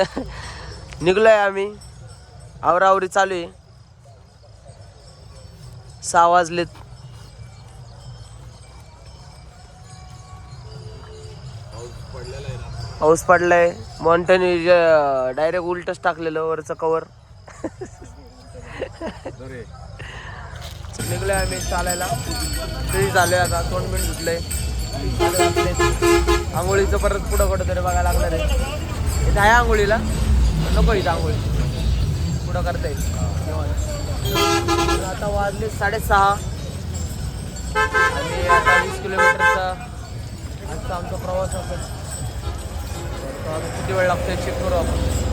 निघलोय आम्ही. आवरावरी चालू आहे. सहा वाजलेत. पाऊस पडलाय. माउंटेन डायरेक्ट uh, उलटच टाकलेलं वरचं कवर निघलोय आम्ही चालायला. फ्री चालूय आता दोन मिनिट सुटलंय आंघोळीचं परत पुढं कुठं तरी बघायला लागणार आहे. इथं आंघोळीला नको इथं आंघोळी. पुढं करता येईल. आता वाजले साडेसहा. आणि आता वीस किलोमीटरचा आजचा आमचा प्रवास असेल. किती वेळ लागतोय चेक करू आपण?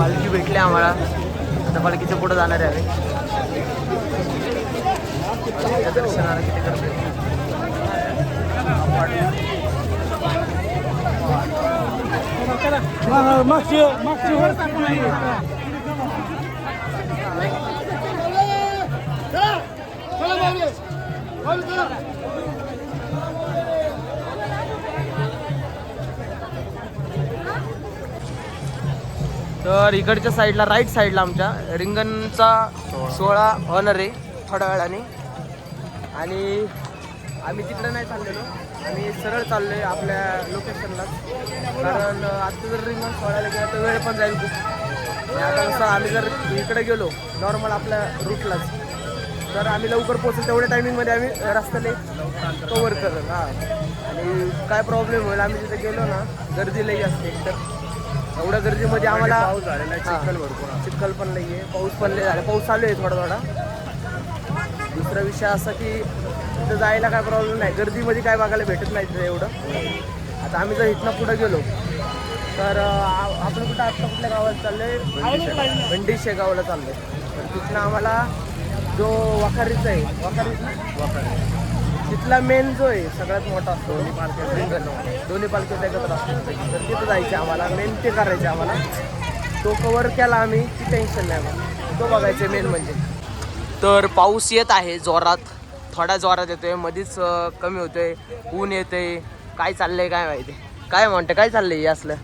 पालखी भेटली आम्हाला आता पालखीच्या पुढे जाणार आहे आम्ही पालखीच्या दर्शनाला किती करते मागची मागची तर इकडच्या साईडला राईट साईडला आमच्या रिंगणचा सोहळा होणार आहे थोड्या वेळाने. आणि आम्ही तिकडं नाही चाललेलो. आम्ही सरळ चाललो आहे आपल्या लोकेशनला कारण आता जर रिंगण सोहळ्याला गेलं तर वेळ पण जाईल खूप. आता कसं आम्ही जर इकडे गेलो नॉर्मल आपल्या रूटलाच तर आम्ही लवकर पोहोचेल तेवढ्या टायमिंगमध्ये आम्ही रस्त्याला कवर करत हां. आणि काय प्रॉब्लेम होईल आम्ही तिथे गेलो ना गर्दी लई असते. तर एवढ्या गर्दीमध्ये आम्हाला चिखल भरपूर चिखल पण नाही आहे पाऊस पण नाही झाला. पाऊस चालू आहे थोडा थोडा. दुसरा विषय असा की तिथं जायला काय प्रॉब्लेम नाही. गर्दीमध्ये काय बघायला भेटत नाही तिथे एवढं. आता आम्ही जर इथनं पुढं गेलो तर अं, आ- आपण कुठं आत्ता कुठल्या गावात चाललोय? भंडी शेगावला चाललोय. तर तिथनं आम्हाला जो वाखारीचा आहे वाखारीच ना? वाखारी. तिथला मेन जो आहे सगळ्यात मोठा असतो रिंगण दोन्ही पालख्या एकत्र असतो तर तिथं जायचं आम्हाला मेन ते करायचे आम्हाला. तो कवर केला आम्ही ती टेन्शन नाही आम्हाला. तो बघायचं मेन म्हणजे. तर पाऊस येत आहे जोरात. थोड्या जोरात येतोय मधीच कमी होतोय. ऊन येतंय. काय चाललंय काय माहिती? काय म्हणते काय चाललंय असलं?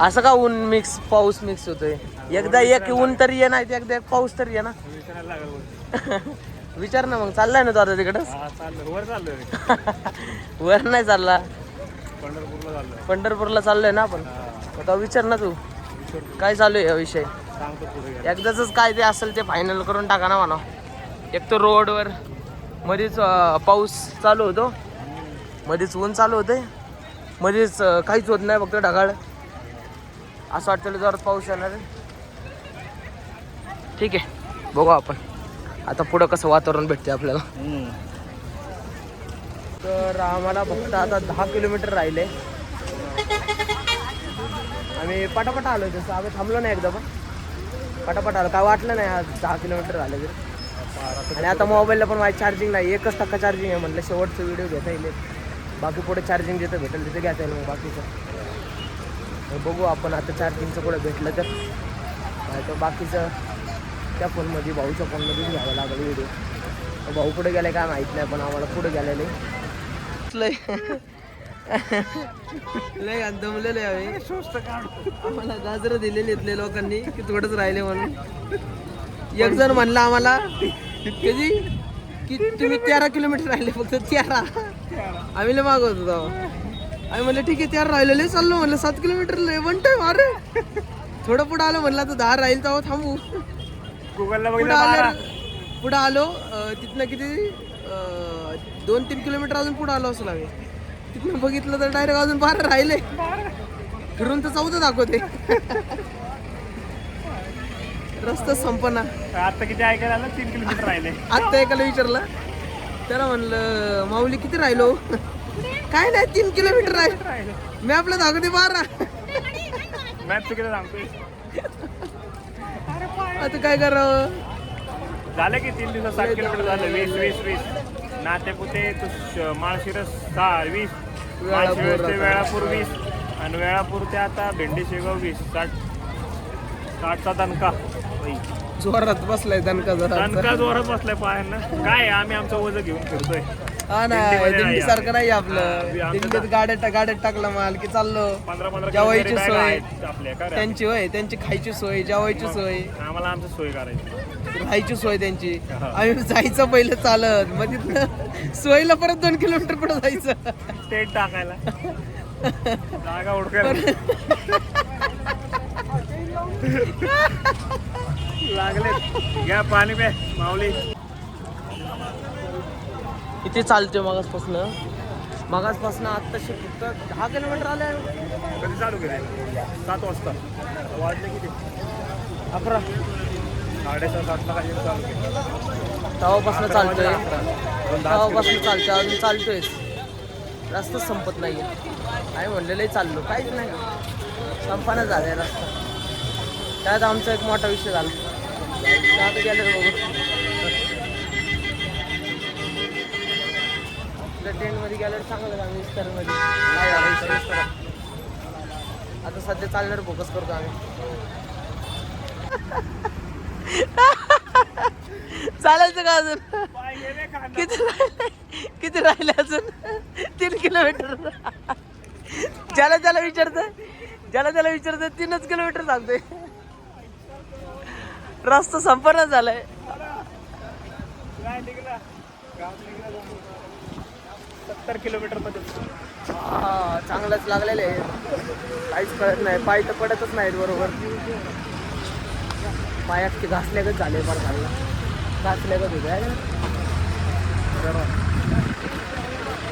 असं का ऊन मिक्स पाऊस मिक्स होतोय? एकदा एक ऊन तरी ये नाही एकदा एक पाऊस तरी ये ना विचार ना मग चाललाय ना तो आता तिकडं वर चाललोय वर नाही चालला. पंढरपूरला चाललोय. ना आपण? आता विचार ना तू. काय चालू आहे हा विषय? एकदाच काय ते असेल ते फायनल करून टाका ना म्हणा. एक तर रोडवर मध्येच पाऊस चालू होतो. मध्येच ऊन चालू होते मध्येच अं, काहीच होत नाही फक्त ढगाळ. असं वाटतं जोरात पाऊस येणार ठीक आहे बघू आपण. आता पुढं कसं वातावरण भेटते आपल्याला. तर आम्हाला फक्त आता दहा किलोमीटर राहिले. आम्ही पटापट आलो तसं आम्ही थांबलो नाही एकदा पण. पटापट आलो. काय वाटलं नाही आज दहा किलोमीटर झालं तरी. आणि आता मोबाईलला पण माझी चार्जिंग नाही. एकच टक्का चार्जिंग आहे म्हटलं शेवटचं व्हिडिओ घेता येईल. बाकी पुढे चार्जिंग जिथं भेटेल तिथे घेता येईल मग बाकीचं. बघू आपण आता चार्जिंगचं पुढे भेटलं तर. नाही तर बाकीचं त्या फोनमध्ये भाऊच्या फोनमध्येच घ्यावं लागेल व्हिडिओ भाऊ पुढे गेलाय काय माहीत नाही पण आम्हाला पुढे गेलेलं आहे. लय. दमलेले आहे आम्हाला गाजरं दिलेली इथले लोकांनी की थोडंच राहिले म्हणून. एक जण म्हणला आम्हाला कधी की तुम्ही तेरा किलोमीटर राहिले फक्त तेरा. आम्ही लय मागवत होतो आम्ही म्हणलं ठीक आहे तेरा राहिलेले चाललो. म्हणलं सात किलोमीटर वन टाइम अरे. थोडं पुढं आलो म्हणलं आता दहा राहील तेव्हा थांबू. गुगलला पुढं. आलं पुढं आलो अं, तिथनं किती अं, दोन तीन किलोमीटर अजून पुढं आलो असं लागेल. तिथनं बघितलं तर डायरेक्ट अजून बारा राहिले. फिरून तर चौदा दाखवते रस्ता संपना. आता किती ऐकायला आलं? तीन किलोमीटर राहिले. आत्ता एकाला विचारलं. त्याला म्हणलं माऊली किती राहिलो? काय नाही तीन किलोमीटर आहे मी आपलं दाखवते बारा. सांगतोय. आता काय करावं? झालं की तीन दिवसात सात किलोमीटर झालं. वीस वीस वीस. नातेपुते तो माळशिरस सहा वीस. माळशिरस ते. वेळापूर वीस. आणि वेळापूर ते आता भेंडी शेगाव वीस. साठ साठचा दणका बाई. जोरात बसलाय दणका दणका जरा जोरात बसलाय पायांना. काय आम्ही आमचं वजन घेऊन फिरतोय. हा ना दिंडीमध्ये नाही दिंडी सारखं नाही आपलं. आमचं दिंडीत गाड्यात गाड्यात टाकला माल की चाललो. पंधरा पंधरा जेवायची सोय. bag आहेत आपल्या का रे? त्यांची होय त्यांची खायची सोय जेवायची सोय. आम्हाला आमची सोय करायची. राहायची सोय त्यांची. हा. आम्ही जायचं पहिलं चालत. मग तिथनं सोयीला परत दोन किलोमीटर पुढे जायचं. स्टेट टाकायला. जागा उडकायला. लागले. घ्या पाणी पे माऊली. किती चालतोय मगासपासून. मगासपासून आत्ताशी फक्त दहा किलोमीटर आले कधी चालू केले सात वाजता. वाजले किती? अकरा. साडेसहा सातला काही चालू केलं तेव्हापासून चालतोय. तेव्हापासून चालतोय. अजून चालतोय. रस्ताच संपत नाहीये. काय म्हणलेलंही चाललो. काहीच नाही. संपानं झालाय रस्ता. त्यात आमचा एक मोठा विषय झाला. ट्रेनमध्ये गेल्यावर चांगलं झालं विस्तारमध्ये आता सध्या चालणार फोकस करतो आम्ही. चालायचं का अजून. किती राहिले? किती राहिले अजून? तीन किलोमीटर. ज्याला त्याला विचारतोय ज्याला त्याला विचारतोय तीनच किलोमीटर सांगतोय रस्ता संपन्न झालाय. सत्तर किलोमीटरमध्ये. हा, चांगलंच लागलेलं आहे काहीच कळत नाही. पाय तर पडतच नाहीत बरोबर. पायात ते घासल्यागत झाले फार घालला घासल्यागत होते आहे?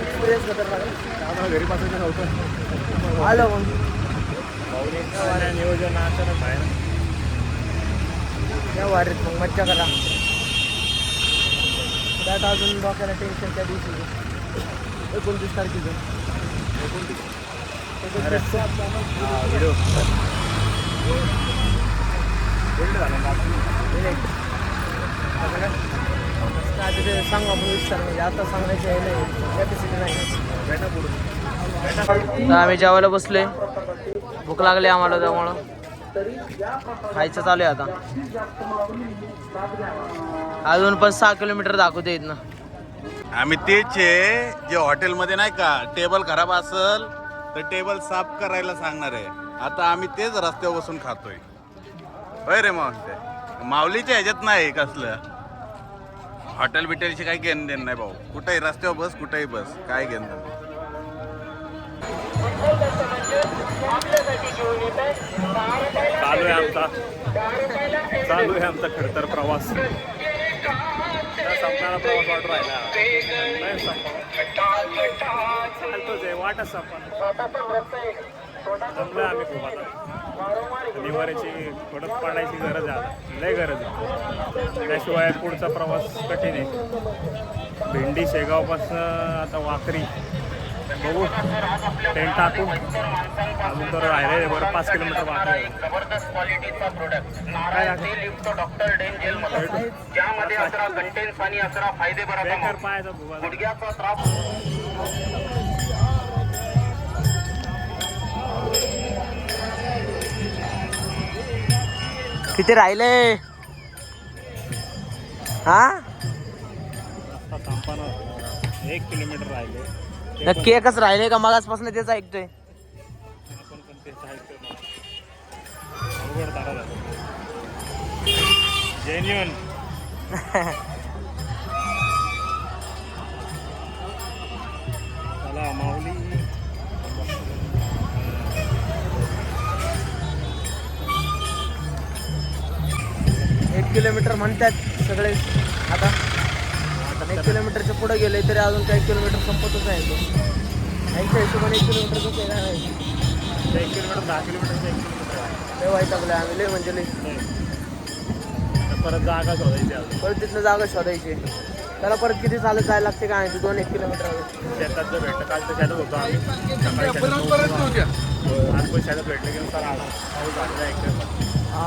Experience खतरनाक. आम्हाला घरी पाठवायचं नव्हतं. आलो मग. नियोजन अचानक बाहेर. या वारीत मग मज्जा करा. त्यात अजून बघायला टेन्शन त्या दिवशी. एकोणतीस तारखेचं. एकोणतीस हा, ते सांगू आपण विचार म्हणजे आता सांगायचं आहे नाही कॅपॅसिटी नाही आम्ही जेवायला बसले भूक लागली आम्हाला त्यामुळं. खायचं चालू आहे आता. अजून पण सहा किलोमीटर दाखवते येत ना आम्ही तेच आहे जे हॉटेलमध्ये नाही का टेबल खराब असल तर टेबल साफ करायला सांगणार आहे. आता आम्ही तेच रस्त्यावर बसून खातोय. होय रे मग माऊलीच्या ह्याच्यात नाही कसलं. हॉटेल बिटेलची काही घेणं देणं नाही भाऊ. कुठेही रस्त्यावर बस कुठेही बस काय घेणं देणं. चालू आहे आमचा. चालू आहे आमचा खडतर प्रवास. त्या संपणारा प्रवास वाट राहिला. नाही चालतोच आहे वाटच संपणार. जमलं आम्ही खूप आता. निवाऱ्याची थोडं पाडायची गरज आहे लय गरज आहे. त्याशिवाय पुढचा प्रवास कठीण आहे. भेंडी शेगावपासून आता वाकरी. बघू. टेंट टाकू. अजून तर राहिले बरं पाच किलोमीटर बाकी आहे. जबरदस्त क्वालिटीचा प्रोडक्ट नारायण डॉक्टर डेंजल मसाज ज्यामध्ये असरा कंटेन्स आणि असरा फायदे बरा. गुडघ्याचा त्रास. किती राहिले? हा. एक किलोमीटर राहिले. नक्की एकच राहिले का? मगासपासून तेच ऐकतोय. एक किलोमीटर म्हणतात सगळे. आता एक किलोमीटरच्या पुढे गेले तरी अजून काही किलोमीटर संपतच आहे तो. यांच्या हिशोबाने एक किलोमीटर कसं आहे काय माहिती. एक किलोमीटर दहा किलोमीटरचं एक किलोमीटर आहे. लय वाईट आपलं आम्ही लय म्हणजे लय. परत जागा शोधायची परत तिथनं जागा शोधायची. त्याला परत किती चालत जायला लागते काय माहिती दोन एक किलोमीटर शेतात जर भेटलं काल तर शेतात होतो आम्ही. आज पण शेतात भेटलं की सर आला झालेला आहे. हा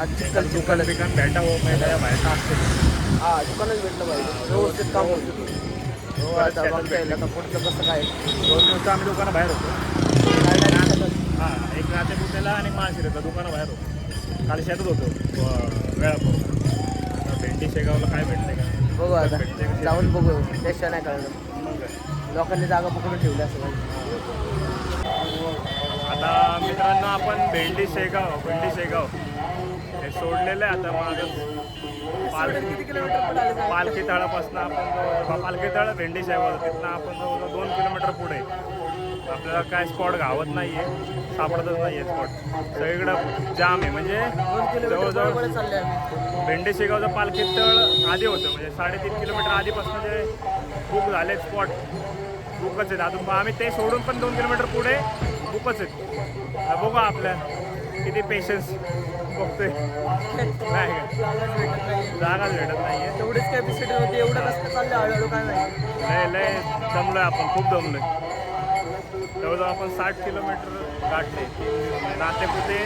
आज दुकान बिकान भेटा हो महिला बाहेर टाकते हा दुकानच भेटलं पाहिजे. व्यवस्थित काम होतं हो आता बघता येईल आता पुढचं कसं काय. दोन दिवस आम्ही दुकानं बाहेर होतो. हां एक रात्री पुण्याला आणि माळशिरसला दुकानं बाहेर होतो. काल शेतात होतो वेळापूर. भेंडी शेगावला काय भेटले का? बघू आता. जाऊन बघू. त्याशिवाय नाही कळलं. लोकांनी जागा पकडून ठेवली असं आता मित्रांनो आपण भेंडी शेगाव भेंडी शेगाव. हे सोडलेलं आहे आता माझं पालखी किती किलोमीटर पालखी तळापासून आपण पालखी तळ भेंडी शेगाव तिथनं आपण जवळजवळ दोन किलोमीटर पुढे. आपल्याला काय स्पॉट गावत नाही आहे सापडतच नाही आहे स्पॉट. सगळीकडं जाम आहे. म्हणजे दोन जवळजवळ भेंडी भेंडे शेगावचं पालखी तळ आधी होतं. म्हणजे साडेतीन किलोमीटर आधीपासून जे बुक झाले स्पॉट बुकच आहेत. अजून आम्ही ते सोडून पण दोन किलोमीटर पुढे बुकच आहेत. आता बघू आपल्या किती पेशन्स बघतोय. नाही. जागाच भेटत नाही आहे तेवढीच कॅपॅसिटी होती एवढं कसं चाललं हळूहळू काय माहिती. लय लय दमलोय आपण खूप दमलोय. जवळजवळ आपण साठ किलोमीटर गाठले. नातेपुते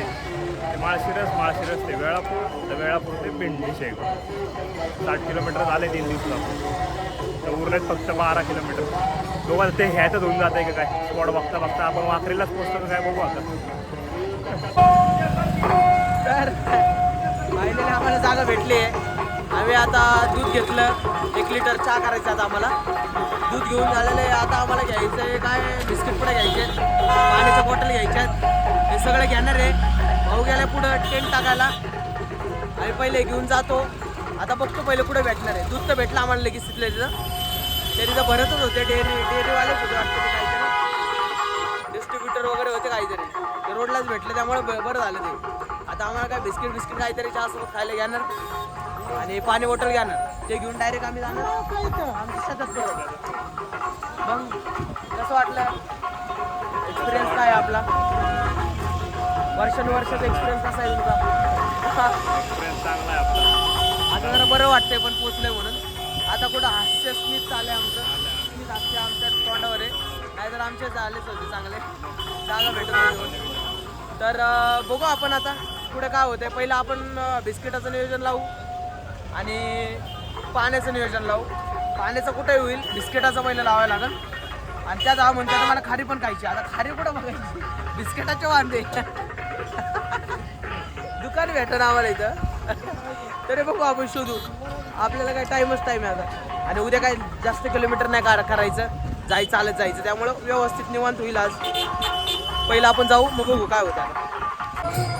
ते माळशिरस माळशिरस ते वेळापूर तर वेळापूर ते पिंडी शेगाव. साठ किलोमीटर झाले तीन दिवसात तर उरलेत फक्त बारा किलोमीटर. दोघं ते ह्यातच होऊन जाते का काय? स्पॉट बघता बघता आपण वाखरीलाच पोचतो काय बघू आता. तर फायनली आम्हाला जागा भेटली आहे. आम्ही आता दूध घेतलं. एक लिटर चहा करायचं आता आम्हाला. दूध घेऊन झालेलं आहे. आता आम्हाला घ्यायचं आहे काय? बिस्किट पुढे घ्यायचे पाण्याच्या बॉटल घ्यायच्यात हे सगळं घेणार आहे. भाऊ गेल्या पुढं टेंट टाकायला. आम्ही पहिले घेऊन जातो. आता बघतो पहिले कुठे भेटणार आहे. दूध तर भेटलं आम्हाला लगेच तिथल्या तिथं. ते तिथं भरतच होते. डेअरी डेअरीवालेच होते वाटतं ते काहीतरी. डिस्ट्रीब्युटर वगैरे होते काहीतरी. ते रोडलाच भेटले. त्यामुळे ब- बरं झालं ते. आता आम्हाला काय बिस्किट बिस्किट काहीतरी चहासोबत खायला घेणार आणि पाणी बॉटल घेणार. ते घेऊन डायरेक्ट आम्ही जाणार. आमच्या शेतात परत मग कसं वाटलं? एक्सपिरियन्स काय आहे आपला? वर्षानुवर्षाचा एक्सपिरियन्स कसा आहे तुमचा? आहे आता जरा बरं वाटतंय पण पोचलंय म्हणून. आता कुठं हास्य स्मित चाललंय आमचं स्मित हास्य आमच्या तोंडावर आहे. नाहीतर आमचे झालेच होते चांगले. जागा भेटत होती तर बघू आपण आता. पुढे काय होतंय? पहिलं आपण बिस्किटाचं नियोजन लावू आणि पाण्याचं नियोजन लावू. पाण्याचं कुठे होईल बिस्किटाचं पहिलं लावायला लागेल. आणि त्या जावा म्हणतात मला खारी पण खायची आता खारी कुठं बघायची? बिस्किटाचे वांदे. दुकान भेटन आम्हाला इथं. तरी बघू आपण शोधू. आपल्याला काय टाईमच टाईम आहे आता. आणि उद्या काय जास्त किलोमीटर नाही का करायचं. जायचं चालत जायचं. त्यामुळं व्यवस्थित निवांत होईल आज. पहिलं आपण जाऊ मग बघू काय होतं आता.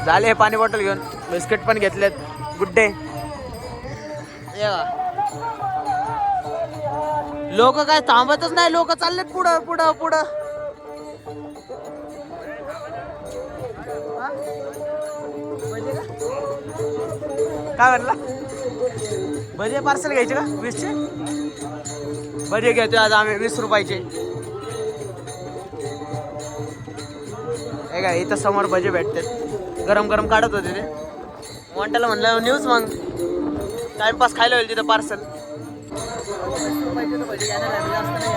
झाले हे पाणी बॉटल घेऊन. बिस्किट पण घेतलेत. गुड डे लोक काय थांबतच नाही लोक चाललेत पुढं पुढं पुढं? काय म्हणला? भजे पार्सल घ्यायचे का? वीसचे भजे घेतोय आज आम्ही वीस रुपयाचे. हे काय इथं समोर भजे भेटतात. गरम गरम काढत होते ते. वाटायला म्हणलं न्यूज मग. टाइमपास खायला होईल तिथं पार्सल जास्त नाही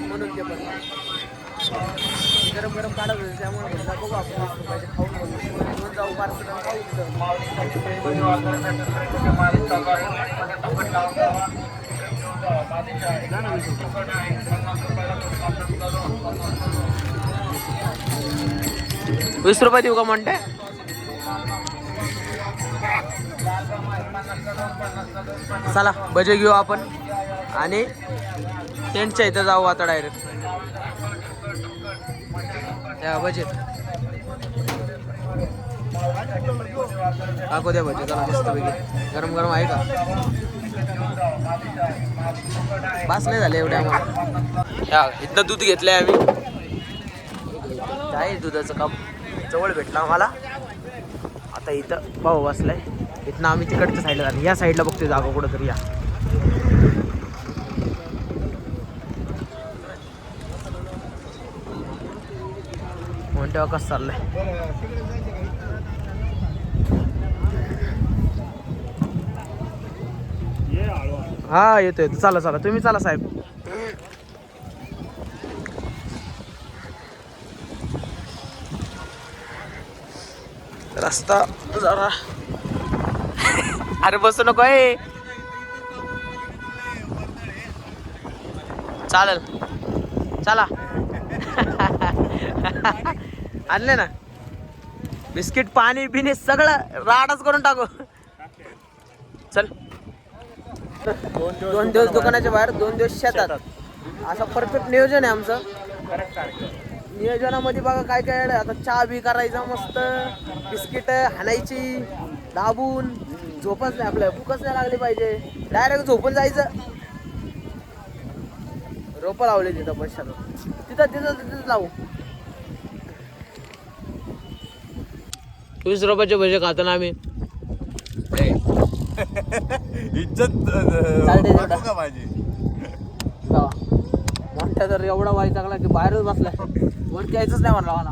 म्हणून ते पण गरम गरम काढत होते त्यामुळे बघू आपण जाऊ पार्सल वीस रुपये देऊ का म्हणते? चला भजे घेऊ आपण. आणि टेंटच्या इथं जाऊ आता डायरेक्ट त्या भजे. टाकू द्या भजे जरा मस्त पैकी गरम गरम आहे का? बास नाही झाले एवढ्या आम्हाला. इथं दूध घेतलंय आम्ही. आहे दुधाचं काम? जवळ भेटलं आम्हाला. आता इथं भाऊ बसलाय. इथनं आम्ही तिकडच्या साईडला झालं या साईडला बघतोय जागा कुठं तरी या म्हणते कसं चाललंय ये आलो आलो. हा येतो येतो चला चला. तुम्ही चला साहेब. रस्ता जरा अरे बसू नको आहे चालेल. चला. आणले ना. बिस्किट पाणी बिनी सगळं राडच करून टाकू चल दोन दिवस दुकानाच्या बाहेर दोन दिवस शेतात. असं परफेक्ट नियोजन आहे आमचं. नियोजनामध्ये बघा काय काय आहे. आता चहा बी करायचा मस्त. बिस्किट हाणायची दाबून. झोपच नाही आपल्या. भूकच नाही लागली पाहिजे. डायरेक्ट झोपून जायचं. रोपं लावले तिथं पैशात तिथं तिथं तिथं लावू. वीस रुपयाचे भजे खातो ना आम्ही. इज्जत चालते तेवढं. का माझी? जावा. तर एवढा वाईट चांगला की बाहेरच बसलाय वरती यायचंच नाही म्हणला मला.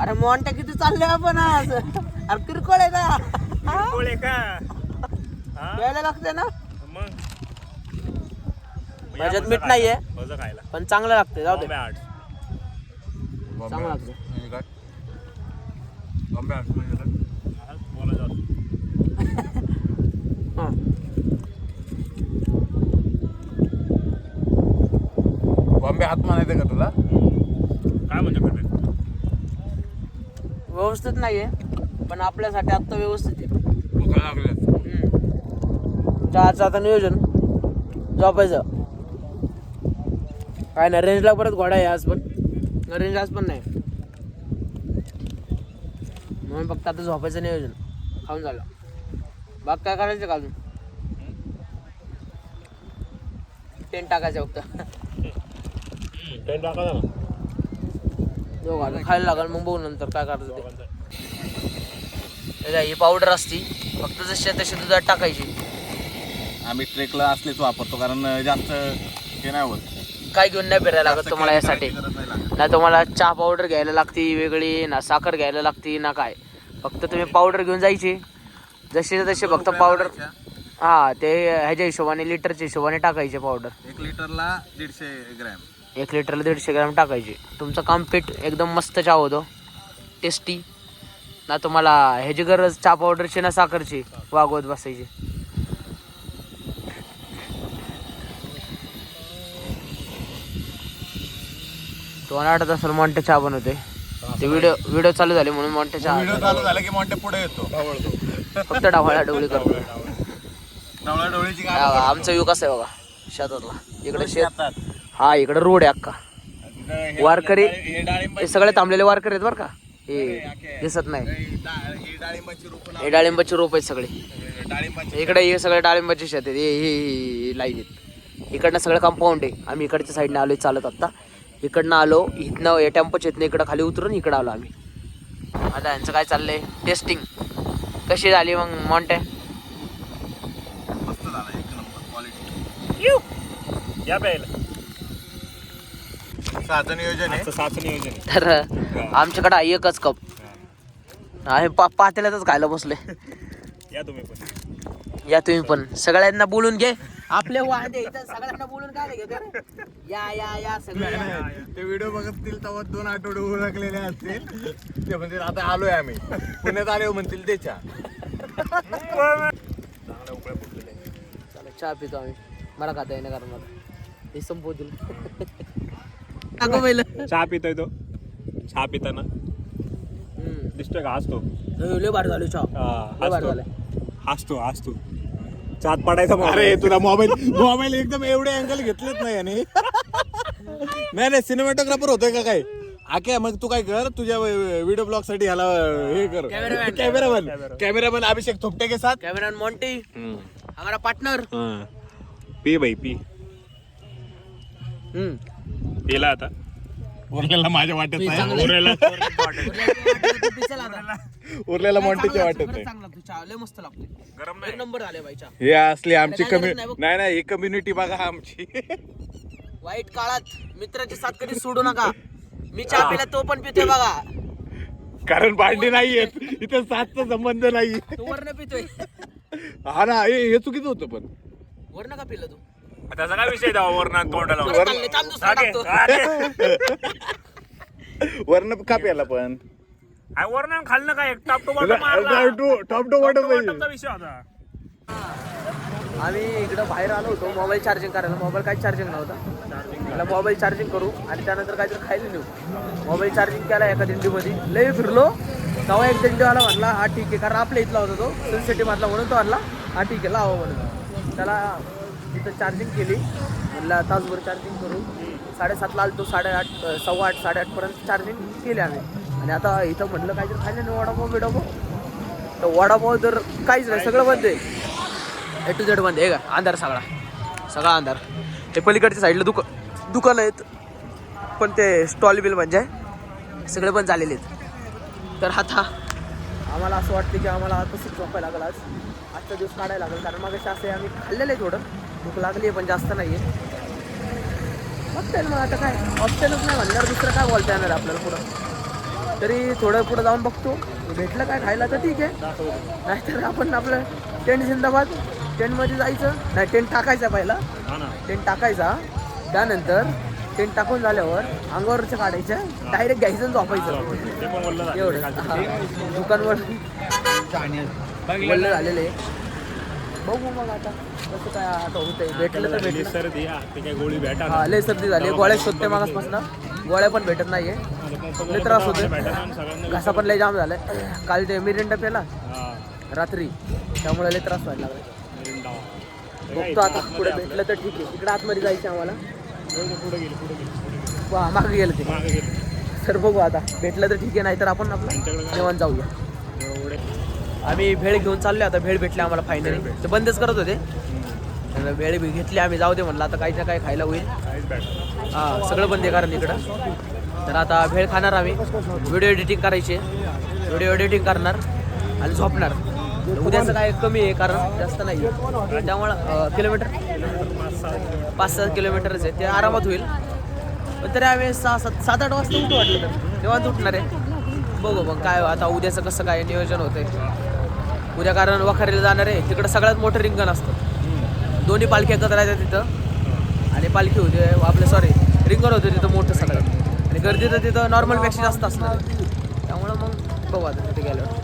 अरे मोठ्या किती चालले आपण आज? अरे किरकोळ आहे का? कोळे का? यायला लागते ना? मग? माझ्यात मीठ नाहीये. भजं खायला. पण चांगलं लागते जाऊ दे. बॉम्बे आर्ट चांगलं लागतं म्हणजे काय? बॉम्बे आर्ट्स म्हणजे काय? बोला जाऊ हा. बॉम्बे हात म्हणायचं का तुला? काय म्हणजे व्यवस्थित नाहीये पण आपल्यासाठी आत्ता व्यवस्थित आहे. चहाचं आता नियोजन. झोपायचं. काय नाही रेंजला परत घोडा आहे आज पण. रेंज आज पण नाही. म्हणून फक्त आता झोपायचं नियोजन. खाऊन झालं. बाग काय करायचं का अजून? टेंट टाकायचं फक्त. पेन टाका ना. दोघं खायला लागेल मग बघू नंतर काय करायचं ते. हे पावडर असती. फक्त जशी तशी दुधात टाकायची. आम्ही ट्रेकला असलेच वापरतो कारण जास्त हे नाही होत. काय घेऊन नाही फिरायला लागत तुम्हाला यासाठी. ना तुम्हाला चहा पावडर घ्यायला लागती वेगळी ना साखर घ्यायला लागती ना काय. फक्त तुम्ही पावडर घेऊन जायची. जशी तशी फक्त पावडर हा ते ह्याच्या हिशोबाने लिटरच्या हिशोबाने टाकायचे पावडर एक लिटरला दीडशे ग्रॅम एक लिटरला दीडशे ग्रॅम टाकायचे. तुमचं काम पीठ एकदम मस्त चहा होतो. टेस्टी ना तुम्हाला ह्याची गरज चहा पावडरची ना साखरची. वागवत बसायची. दोन आठच असेल मॉन्टे चहा बनवते ते व्हिडिओ व्हिडिओ चालू झाले म्हणून मॉन्टे व्हिडिओ चहा चालू झाला की मॉन्टे पुढे येतो. फक्त डवळी करतो. डवळा डवळीची हा बघा, आमचा व्यू कसा आहे बघा शेतातला. इकडे शेत हा इकडे रोड आहे अक्का वारकरी हे डाळिंब हे सगळे थांबलेले वारकरी आहेत बरं का? हे दिसत नाही. ही डा- ही डाळिंबाची रोपं हे डाळिंबाचे रोप आहेत सगळे. डाळिंबाची. इकडे हे सगळे डाळिंबाचे शेत आहेत. हे हे लाईन आहेत. इकडनं सगळं कंपाऊंड आहे. आम्ही इकडच्या साईडनं आलोय चालत आत्ता इकडनं आलो इथनं या टेम्पोच्या इथनं इकडं खाली उतरून इकडं आलो आम्ही. आता यांचं काय चाललंय? टेस्टिंग कशी झाली मग मॉन्टे मस्त झाला एक नंबर क्वालिटी या प्यायला. साधं नियोजन आहे. आजचं साचं नियोजन आहे. तर आमच्याकडे आहे एकच कप. आहे पा पातेल्यातच खायला बसले. या तुम्ही पण. या तुम्ही पण. सगळ्यांना बोलून घे. आपले वादे इथं सगळ्यांना बोलून काय घेतो? या या या सगळे. या. ते व्हिडिओ बघतील तेव्हा दोन आठवडे उरकलेले असतील. ते म्हणतील आता आलोय आम्ही. पुण्यात आले म्हणतील त्याच्या चला चहा पितो आम्ही. मला खाता येणं कारण मला. हे संपवतील. पहिलं. चहा पितोय तो. चहा पिताना. दिसतोय का? हसतो. हे लय भारी झालं चहा. हा, लय भारी झालंय. हसतो हसतो. चात पडायचा अरे तुला मोबाईल मोबाईल एकदम एवढे अँगल घेतलेच नाही याने. नाही नाही सिनेमॅटोग्राफर होतोय का काय? आके मग तू काय कर तुझ्या व्हिडिओ ब्लॉगसाठी ह्याला हे कर. Cameraman. Cameraman cameraman Abhishek Thopte के साथ. कॅमेरामॅन मॉन्टी हमारा पार्टनर पी भाई पी. हम्म. पिला आता. उरलेला माझ्या वाटत नाही उरलेला उरलेला मॉन्टीच्या वाटत नाही. हे असली आमची कमी नाही. नाही ही कम्युनिटी बघा आमची. वाईट काळात मित्राची साथ कधी सोडू नका. मी चहा पिला तो पण पितोय बघा. कारण भांडी नाहीयेत. इथं साथचा संबंध नाही तू पितोय. हा ना हे हे चुकीचं होतं पण. वरनं का पिलं तू? त्याचा काय विषय द्यावा वरणात तोंडाला दुसरा टाकतो. वर्ण का प्याला पण. वरणात खाल्लं काय? Top to top to top to बॉटमचा विषय होता. आम्ही इकडं बाहेर आलो होतो मोबाईल चार्जिंग करायला. मोबाईल काही चार्जिंग नव्हता. त्याला मोबाईल चार्जिंग करू आणि त्यानंतर काहीतरी खायला नेऊ. मोबाईल चार्जिंग केला एका दिंडीमध्ये. लय फिरलो. तेव्हा एक दिंडीवाला म्हणला हा ठीक आहे. कारण आपल्या इथला होता तो. सनसिटी मधला म्हणून तो म्हणला हा ठीक आहे लावा म्हणून. त्याला तिथं चार्जिंग केली. म्हणला तासभर चार्जिंग करू. साडेसातला आलो तो साडेआठ सव्वा आठ साडेआठपर्यंत चार्जिंग केली आम्ही. आणि आता इथं म्हटलं काहीतरी खायचं नाही वडापाव बिडापाव? तर वडापाव तर काहीच नाही सगळं बंद आहे. ए टू झेड बंद आहे का? अंधार सगळा. सगळा अंधार. ते पलीकडच्या साईडला दुका दुकानं आहेत. पण ते स्टॉल बिल म्हणजे सगळे पण झालेले आहेत. तर आता आम्हाला असं वाटतं की आम्हाला तसंच झोपायला लागलं आज. आजचा दिवस काढायला लागेल कारण मग असे आहे आम्ही खाल्लेलं आहे थोडं. भूक लागली आहे पण जास्त नाही आहे बघता येईल मग आता काय? ऑप्शनच नाही म्हणल्यावर दुसरं काय बोलता येणार आपल्याला पुढं? तरी थोडं पुढं जाऊन बघतो. भेटलं काय खायला तर ठीक आहे. नाहीतर आपण आपलं टेंट जिंदाबाद. टेंटमध्ये जायचं. नाही टेंट टाकायचा पहिला. ना. टेंट टाकायचा. त्यानंतर टेंट टाकून झाल्यावर अंगावरचं काढायचं. डायरेक्ट घ्यायचं झोपायचं. एवढं. हा. दुकानवर झालेलं आहे. बघू मग आता. कसं काय आता होतंय? भेटलं तर झालेली भेटलं. सर्दी ते काय गोळी भेटा हा लय सर्दी झाली. गोळ्या शोधते मागासपासून गोळ्या पण भेटत नाहीये. लय त्रास होतोय. घसा पण लय जाम झालाय. काल ते मिरिंडा पेला. रात्री. त्यामुळे लय त्रास व्हायला लागला बघतो आता पुढे भेटलं तर ठीक आहे. इकडे आतमध्ये जायचं आम्हाला. वा मागे गेलं ते. तर बघू आता. भेटलं तर ठीक आहे नाहीतर आपण आपलं जेवण जाऊया. आम्ही भेळ घेऊन चाललो आता. भेळ भेटले आम्हाला फायनली ते बंदच करत होते. तर भेळ बी घेतली आम्ही जाऊ दे म्हणलं आता काही ना काही खायला होईल. हां हा सगळं बंद आहे कारण इकडं. तर आता भेळ खाणार आम्ही. व्हिडिओ एडिटिंग करायची व्हिडिओ एडिटिंग करणार आणि झोपणार. उद्याचं काय कमी आहे कारण जास्त नाही. आहे त्यामुळं किलोमीटर पाच सात पाच सहा किलोमीटरच आहे. ते आरामात होईल. पण तरी आम्ही सहा सात सात आठ वाजता उठू वाटलं तर. तेव्हाच उठणार आहे. बघू मग काय आता उद्याचं कसं काय नियोजन होतंय. उद्या कारण वखारीला जाणार आहे. तिकडं सगळ्यात मोठं रिंगण असतं. दोन्ही पालखी एकत्र राहतात तिथं. आणि पालखी होते आपलं सॉरी रिंगण होते तिथं मोठं सगळं. आणि गर्दी तर तिथं नॉर्मलपेक्षा जास्त असणार त्यामुळं मग बघू आता तिथे गेल्यावर.